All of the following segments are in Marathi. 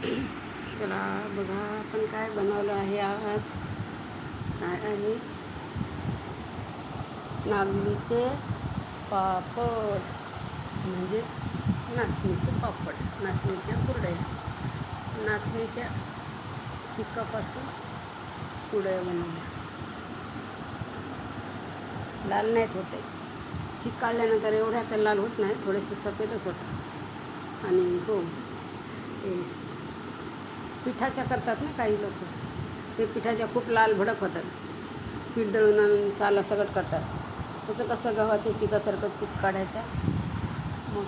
चला बघा आपण काय बनवलं आहे आज. काय आहे? नागलीचे पापड. म्हणजेच नाचणीचे पापड. नाचणीच्या कुरडया. नाचणीच्या चिकापासून कुरडया बनवल्या. लाल नाहीत होते चिक काढल्यानंतर एवढ्या काही लाल होत नाही थोडेसे सफेदच होतात. आणि हो ते पिठाच्या करतात ना काही लोक. ते पिठाच्या खूप लाल भडक होतात. पीठ दळून आणून साला सगट करतात. त्याचं कसं गव्हाच्या चिकासारखं चिक काढायचा? मग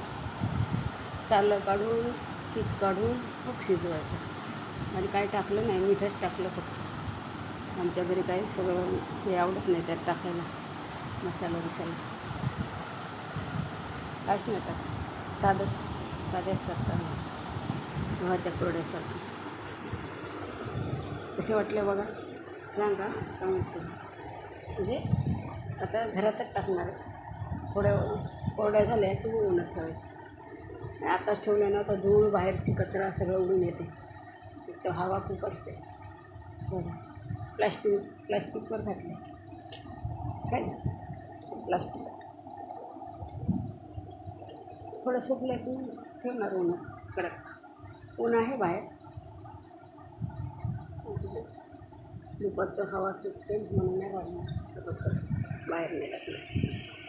सालं काढून चिक काढून मग शिजवायचा. आणि काय टाकलं नाही मिठंच टाकलं फक्त. आमच्या घरी काही सगळं हे आवडत नाही त्यात टाकायला. मसाला बिसाला. काहीच नाही टाक साधंच साध्याच करतात. गव्हाच्या कोरड्यासारखं. कसे वाटले बघा. सांगा कमेंट करून म्हणजे आता घरातच टाकणार थोड्या कोरड्या झाल्या की मग उन्हात ठेवायचं. आताच ठेवलं ना तर धूळ बाहेरची कचरा सगळं उडून येते. एक तर हवा खूप असते. बघा. प्लास्टिक प्लास्टिकवर घातले काय? प्लास्टिक. थोडं सुकलं की ठेवणार उन्हात. कडक. ऊन आहे बाहेर. दुपारचं हवा सुटते म्हणून नाही घालणार. फक्त बाहेर नाही. टाकणार